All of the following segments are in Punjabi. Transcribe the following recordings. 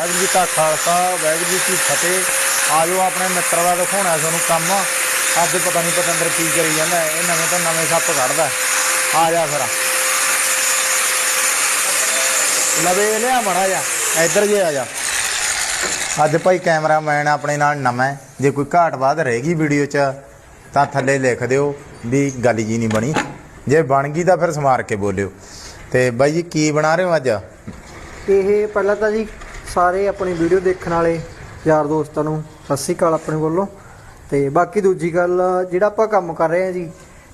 ਵਾਹਿਗੁਰੂ ਜੀ ਕਾ ਖਾਲਸਾ, ਵਾਹਿਗੁਰੂ ਜੀ ਕੀ ਫਤਿਹ। ਆਜੋ ਆਪਣੇ ਮਿੱਤਰ ਦਾ ਦਿਖਾਉਣਾ ਤੁਹਾਨੂੰ ਕੰਮ। ਅੱਜ ਪਤਾ ਨਹੀਂ ਪਤੰਦਰ ਕੀ ਕਰੀ ਜਾਂਦਾ ਇਹ ਨਵੇਂ ਤੋਂ ਨਵੇਂ ਸੱਪ ਕੱਢਦਾ ਆ ਜਾ ਫਿਰ। ਲਵੇ ਲਿਆ ਮੜਾ ਜਾ ਇੱਧਰ ਜੇ ਆ ਜਾ। ਅੱਜ ਭਾਈ ਕੈਮਰਾਮੈਨ ਆਪਣੇ ਨਾਲ ਨਵਾਂ ਜੇ ਕੋਈ ਘਾਟ ਬਾਦ ਰਹੇਗੀ ਵੀਡੀਓ 'ਚ, ਤਾਂ ਥੱਲੇ ਲਿਖ ਦਿਓ ਵੀ ਗੱਲ ਜੀ ਨਹੀਂ ਬਣੀ। ਜੇ ਬਣ ਗਈ ਤਾਂ ਫਿਰ ਸਮਾਰ ਕੇ ਬੋਲਿਓ। ਤੇ ਬਾਈ ਜੀ, ਕੀ ਬਣਾ ਰਹੇ ਹੋ ਅੱਜ? ਇਹ ਪਹਿਲਾਂ ਤਾਂ ਜੀ ਸਾਰੇ ਆਪਣੀ ਵੀਡੀਓ ਦੇਖਣ ਵਾਲੇ ਯਾਰ ਦੋਸਤਾਂ ਨੂੰ ਸਤਿ ਸ਼੍ਰੀ ਅਕਾਲ ਆਪਣੇ ਵੱਲੋਂ। ਤੇ ਬਾਕੀ ਦੂਜੀ ਗੱਲ, ਜਿਹੜਾ ਆਪਾਂ ਕੰਮ ਕਰ ਰਹੇ ਹਾਂ ਜੀ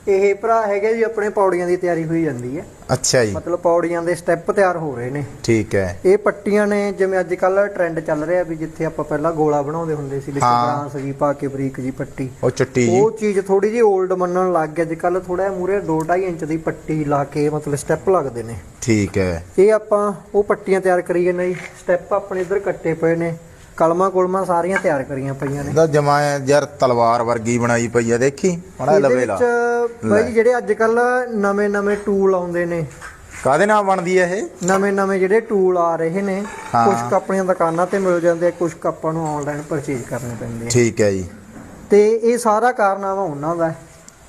ਇਹ ਭਰਾ ਹੈਗੇ ਜੀ ਆਪਣੇ ਪੌੜੀਆਂ ਦੀ ਤਿਆਰੀ ਹੋਈ ਜਾਂਦੀ ਹੈ। ਅੱਛਾ ਜੀ। ਮਤਲਬ ਪੌੜੀਆਂ ਦੇ ਸਟੈਪ ਤਿਆਰ ਹੋ ਰਹੇ ਨੇ। ਠੀਕ ਹੈ। ਇਹ ਪੱਟੀਆਂ ਨੇ ਜਿਵੇਂ ਅੱਜ ਕੱਲ ਟ੍ਰੈਂਡ ਚੱਲ ਰਿਹਾ ਵੀ ਜਿੱਥੇ ਆਪਾਂ ਪਹਿਲਾਂ ਗੋਲਾ ਬਣਾਉਂਦੇ ਹੁੰਦੇ ਸੀ ਵਿੱਚ। ਬਰਾਂਸ ਜੀ ਪਾ ਕੇ ਬਰੀਕ ਜੀ ਪੱਟੀ। ਉਹ ਚਿੱਟੀ ਜੀ ਉਹ ਚੀਜ਼ ਥੋੜੀ ਜਿਹੀ 올ਡ ਮੰਨਣ ਲੱਗ ਗਿਆ ਅੱਜ ਕੱਲ ਥੋੜਾ ਮੂਰੇ 2.5 ਇੰਚ ਦੀ ਪੱਟੀ ਲਾ ਕੇ ਮਤਲਬ ਸਟੈਪ ਲੱਗਦੇ ਨੇ। ਠੀਕ ਹੈ। ਇਹ ਆਪਾਂ ਉਹ ਪੱਟੀਆਂ ਤਿਆਰ ਕਰੀ ਜਾਂਦੇ ਜੀ। ਸਟੈਪ ਆਪਣੇ ਇਧਰ ਕੱਟੇ ਪਏ ਨੇ। ਕਲਮਾਂ ਕੁਲਮਾਂ ਸਾਰੀਆਂ ਤਿਆਰ ਕਰੀਆਂ ਪਈਆਂ ਨੇ। ਇਹਦਾ ਜਮਾ ਯਾਰ ਤਲਵਾਰ ਵਰਗੀ ਬਣਾਈ ਪਈ ਆ ਦੇਖੀ? ਬੜਾ ਇਹਦੇ ਲਵੇ ਲਾ। ਵਿੱਚ ਬਾਈ ਜਿਹੜੇ ਅੱਜ ਕੱਲ ਨਵੇਂ ਨਵੇਂ ਟੂਲ ਆਉਂਦੇ ਨੇ। ਕਾਦੇ ਨਾਲ ਬਣਦੀ ਹੈ ਇਹ? ਨਵੇਂ ਨਵੇਂ ਜਿਹੜੇ ਟੂਲ ਆ ਰਹੇ ਨੇ ਹਾਂ। ਕੁਝ ਆਪਣੀਆਂ ਦੁਕਾਨਾਂ ਤੇ ਮਿਲ ਜਾਂਦੇ ਆ ਕੁਝ ਆਪਾਂ ਨੂੰ ਆਨਲਾਈਨ ਪਰਚੇਜ ਕਰਨੇ ਪੈਂਦੇ ਆ। ਠੀਕ ਹੈ ਜੀ। ਤੇ ਇਹ ਸਾਰਾ ਕਾਰਨਾਮਾ ਉਹਨਾਂ ਦਾ ਹੈ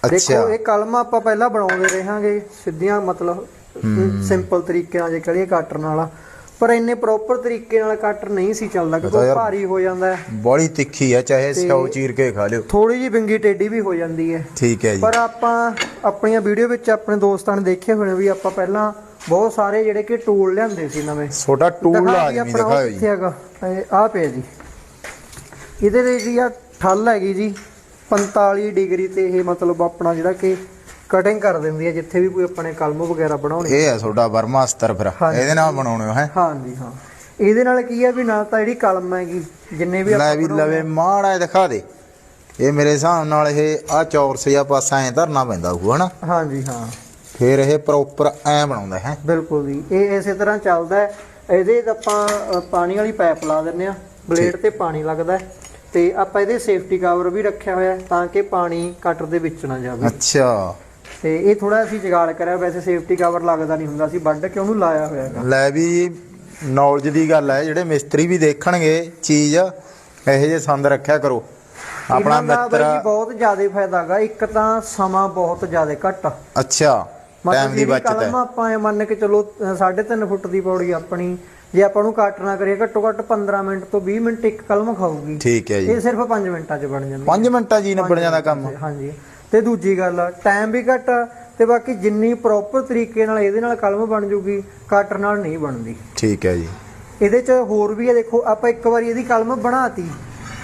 ਅੱਛਾ। ਦੇਖੋ ਇਹ ਕਲਮਾਂ ਆਪਾਂ ਪਹਿਲਾਂ ਬਣਾਉਂਦੇ ਰਹਾਂਗੇ ਸਿੱਧੀਆਂ ਮਤਲਬ ਸਿੰਪਲ ਤਰੀਕੇ ਨਾਲ ਜੇ ਕਰੀਏ ਕੱਟਣ ਵਾਲਾ ਪਰ ਇੰਨੇ ਪ੍ਰੋਪਰ ਤਰੀਕੇ ਨਾਲ ਕੱਟਰ ਨਹੀਂ ਸੀ ਚੱਲਦਾ ਕਿਉਂਕਿ ਭਾਰੀ ਹੋ ਜਾਂਦਾ ਹੈ। ਬੜੀ ਤਿੱਖੀ ਹੈ ਚਾਹੇ ਸਿਓ ਚੀਰ ਕੇ ਖਾ ਲਿਓ। ਥੋੜੀ ਜੀ ਵਿੰਗੀ ਟੇਢੀ ਵੀ ਹੋ ਜਾਂਦੀ ਹੈ। ਠੀਕ ਹੈ ਜੀ। ਪਰ ਆਪਾਂ ਆਪਣੀਆਂ ਵੀਡੀਓ ਵਿੱਚ ਆਪਣੇ ਦੋਸਤਾਂ ਨੇ ਦੇਖੇ ਹੋਣੇ ਵੀ ਆਪਾਂ ਪਹਿਲਾਂ ਬਹੁਤ ਸਾਰੇ ਜਿਹੜੇ ਕਿ ਟੂਲ ਲਿਆਂਦੇ ਸੀ ਨਵੇਂ। ਛੋਟਾ ਟੂਲ ਉਹ ਦਿਖਾਓ ਜੀ। ਹੈਗਾ। ਆ ਪਿਆ ਜੀ। ਇਹਦੇ ਦੇ ਜੀ ਆ ਠੱਲ ਹੈਗੀ ਜੀ 45 ਡਿਗਰੀ ਤੇ ਇਹ ਮਤਲਬ ਆਪਣਾ ਜਿਹੜਾ ਕਿ ਕਟਿੰਗ ਕਰ ਦਿੰਦੀ ਹੈ ਜਿੱਥੇ ਵੀ ਕੋਈ ਆਪਣੇ ਕਲਮ ਵਗੈਰਾ ਬਣਾਉਣੇ। ਇਹ ਹੈ ਤੁਹਾਡਾ ਵਰਮਾ ਅਸਤਰ ਫਿਰ। ਇਹਦੇ ਨਾਲ ਬਣਾਉਣੇ ਹੋ ਹਾਂਜੀ ਹਾਂ। ਇਹਦੇ ਨਾਲ ਕੀ ਹੈ ਵੀ ਨਾਲ ਤਾਂ ਜਿਹੜੀ ਕਲਮ ਹੈਗੀ ਜਿੰਨੇ ਵੀ ਲੈ ਵੀ ਲਵੇ ਮਾੜਾ ਦਿਖਾ ਦੇ। ਇਹ ਮੇਰੇ ਹਿਸਾਬ ਨਾਲ ਇਹ ਆ ਚੌਰਸ ਜਿਹਾ ਪਾਸਾ ਐ ਧਰਨਾ ਪੈਂਦਾ ਹੋਊ ਹਨਾ? ਹਾਂਜੀ ਹਾਂ। ਫਿਰ ਇਹ ਪ੍ਰੋਪਰ ਐ ਬਣਾਉਂਦਾ ਹੈ? ਬਿਲਕੁਲ ਜੀ। ਇਹ ਇਸੇ ਤਰ੍ਹਾਂ ਚੱਲਦਾ ਹੈ। ਇਹਦੇ ਤਾਂ ਆਪਾਂ ਪਾਣੀ ਵਾਲੀ ਪਾਈਪ ਲਾ ਦਿੰਨੇ ਆ ਬਲੇਡ ਤੇ ਪਾਣੀ ਲੱਗਦਾ ਤੇ ਆਪਾਂ ਇਹਦੇ ਸੇਫਟੀ ਕਵਰ ਵੀ ਰੱਖਿਆ ਹੋਇਆ ਤਾਂ ਕਿ ਪਾਣੀ ਕਟਰ ਦੇ ਵਿੱਚ ਨਾ ਜਾਵੇ। ਅੱਛਾ। ਤੇ ਇਹ ਥੋੜਾ ਅਸੀਂ ਜਗਾੜ ਕਰਿਆ ਵੈਸੇ ਸੇਫਟੀ ਕਵਰ ਲੱਗਦਾ ਨਹੀਂ ਹੁੰਦਾ ਸੀ ਵੱਢ ਕੇ ਉਹਨੂੰ ਲਾਇਆ ਹੋਇਆ ਹੈਗਾ? ਲੈ ਵੀ ਨੌਲੇਜ ਦੀ ਗੱਲ ਹੈ ਜਿਹੜੇ ਮਿਸਤਰੀ ਵੀ ਦੇਖਣਗੇ ਚੀਜ਼ ਇਹੋ ਜਿਹੇ ਸੰਦ ਰੱਖਿਆ ਕਰੋ। ਆਪਣਾ ਮਿੱਤਰ ਬਹੁਤ ਜ਼ਿਆਦਾ ਫਾਇਦਾ ਹੈਗਾ ਇੱਕ ਤਾਂ ਸਮਾਂ ਬਹੁਤ ਜ਼ਿਆਦਾ ਘੱਟ। ਅੱਛਾ ਟਾਈਮ ਦੀ ਬਚਤ ਕਲਮ ਹੈ ਆਪਾਂ ਇਹ ਮੰਨ ਕੇ ਚਲੋ 3.5 ਫੁੱਟ ਦੀ ਪੌੜੀ ਆਪਣੀ ਜੇ ਆਪਾਂ ਨੂੰ ਕੱਟ ਨਾ ਕਰੀਏ ਘੱਟੋ ਘੱਟ 15 ਮਿੰਟ ਤੋਂ 20 ਮਿੰਟ ਇੱਕ ਕਲਮ ਖਾਊਗੀ। ਠੀਕ ਹੈ ਜੀ। ਇਹ ਸਿਰਫ 5 ਮਿੰਟਾਂ 'ਚ ਬਣ ਜਾਂਦੀ 5 ਮਿੰਟਾਂ ਜੀ ਨਿਬੜ ਜਾਂਦਾ ਕੰਮ। ਹਾਂਜੀ। ਤੇ ਦੂਜੀ ਗੱਲ ਟਾਈਮ ਵੀ ਘੱਟ ਤੇ ਬਾਕੀ ਜਿੰਨੀ ਪ੍ਰੋਪਰ ਤਰੀਕੇ ਨਾਲ ਇਹਦੇ ਨਾਲ ਕਲਮ ਬਣ ਜੂਗੀ ਕਟਰ ਨਾਲ ਨਹੀਂ ਬਣਦੀ। ਠੀਕ ਹੈ ਜੀ। ਇਹਦੇ 'ਚ ਹੋਰ ਵੀ ਹੈ ਦੇਖੋ ਆਪਾਂ ਇੱਕ ਵਾਰੀ ਇਹਦੀ ਕਲਮ ਬਣਾਤੀ।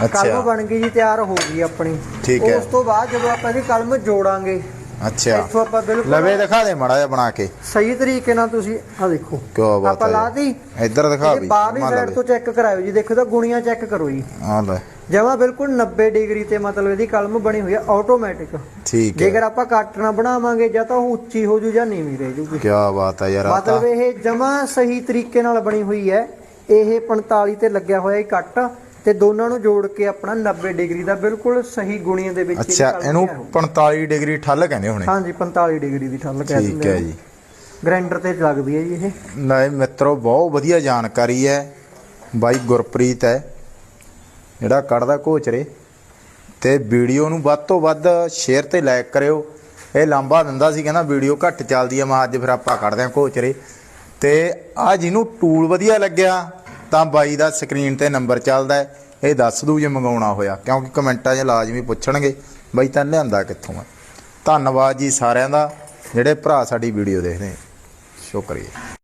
ਅੱਛਾ। ਕਲਮ ਬਣ ਗਈ ਜੀ ਤਿਆਰ ਹੋ ਗਈ ਆਪਣੀ। ਠੀਕ ਹੈ। ਉਸ ਤੋਂ ਬਾਅਦ ਜਦੋਂ ਆਪਾਂ ਇਹਦੀ ਕਲਮ ਜੋੜਾਂਗੇ ਅੱਛਾ। ਇੱਥੋਂ ਆਪਾਂ ਬਿਲਕੁਲ ਲਵੇ ਦਿਖਾ ਦੇ ਮਾੜਾ ਜਿਹਾ ਬਣਾ ਕੇ। ਸਹੀ ਤਰੀਕੇ ਨਾਲ ਤੁਸੀਂ ਆ ਦੇਖੋ ਕਿਆ ਬਾਤ ਆਪਾਂ ਹੈ। ਲਾਤੀ। ਇੱਧਰ ਦਿਖਾ ਵੀ ਬਾਹਰਲੀ ਸਾਈਡ। ਤੋਂ ਚੈੱਕ ਕਰਾਇਓ ਜੀ ਦੇਖੋ ਤਾਂ ਗੁਣੀਆਂ ਚੈੱਕ ਕਰੋ ਜੀ। ਆ ਲੈ। ਜਮਾ ਬਿਲਕੁਲ 90 ਡਿਗਰੀ ਤੇ ਮਤਲਬ ਇਹਦੀ ਕਲਮ ਬਣੀ ਹੋਈ ਹੈ ਆਟੋਮੈਟਿਕ ਠੀਕ ਹੈ। ਜੇਕਰ ਆਪਾਂ ਕੱਟਣਾ ਬਣਾਵਾਂਗੇ ਜਾਂ ਤਾਂ ਉਹ ਉੱਚੀ ਹੋ ਜੂ ਜਾਂ ਨੀਵੀਂ ਰਹਿ ਜੂਗੀ। ਕੀ ਬਾਤ ਹੈ ਯਾਰ ਆ ਮਤਲਬ ਇਹ ਜਮਾ ਸਹੀ ਤਰੀਕੇ ਨਾਲ ਬਣੀ ਹੋਈ ਹੈ। ਇਹ 45 ਤੇ ਲੱਗਿਆ ਹੋਇਆ ਇਹ ਕੱਟ ਤੇ ਦੋਨਾਂ ਨੂੰ ਜੋੜ ਕੇ ਆਪਣਾ 90 ਡਿਗਰੀ ਦਾ ਬਿਲਕੁਲ ਸਹੀ ਗੁਣੀਆਂ ਦੇ ਵਿੱਚ ਅੱਛਾ ਇਹਨੂੰ ਤਿਆਰ ਹੋਊ। 45 ਡਿਗਰੀ ਠੱਲ ਕਹਿੰਦੇ ਹੋਣੇ। ਹਾਂਜੀ 45 ਡਿਗਰੀ ਦੀ ਠੱਲ ਕਹਿ ਠੀਕ ਹੈ ਆ ਜੀ। ਗ੍ਰਾਈਂਡਰ ਤੇ ਲੱਗਦੀ ਹੈ ਜੀ ਇਹ। ਨਹੀਂ ਮਿੱਤਰੋ ਬਹੁਤ ਵਧੀਆ ਜਾਣਕਾਰੀ ਹੈ। ਬਾਈ ਗੁਰਪ੍ਰੀਤ ਹੈ। ਜਿਹੜਾ ਕੱਢਦਾ ਘੋਚਰੇ, ਤੇ ਵੀਡੀਓ ਨੂੰ ਵੱਧ ਤੋਂ ਵੱਧ ਸ਼ੇਅਰ ਤੇ ਲਾਈਕ ਕਰਿਓ। ਇਹ ਲਾਂਬਾ ਦਿੰਦਾ ਸੀ, ਕਹਿੰਦਾ ਵੀਡੀਓ ਘੱਟ ਚੱਲਦੀ ਹੈ ਮੈਂ ਅੱਜ ਫਿਰ ਆਪਾਂ ਕੱਢਦੇ ਹਾਂ ਘੋਚਰੇ। ਤੇ ਆ ਜਿਹਨੂੰ ਟੂਲ ਵਧੀਆ ਲੱਗਿਆ, ਤਾਂ ਬਾਈ ਦਾ ਸਕਰੀਨ ਤੇ ਨੰਬਰ ਚੱਲਦਾ ਹੈ। ਇਹ ਦੱਸ ਦੂ ਜੇ ਮੰਗਾਉਣਾ ਹੋਇਆ, ਕਿਉਂਕਿ ਕਮੈਂਟਾਂ 'ਚ ਲਾਜ਼ਮੀ ਪੁੱਛਣਗੇ, ਬਾਈ ਤਾਂ ਲਿਆਂਦਾ ਕਿੱਥੋਂ ਆ। ਧੰਨਵਾਦ ਜੀ ਸਾਰਿਆਂ ਦਾ, ਜਿਹੜੇ ਭਰਾ ਸਾਡੀ ਵੀਡੀਓ ਦੇਖਦੇ ਸ਼ੁਕਰੀਆ।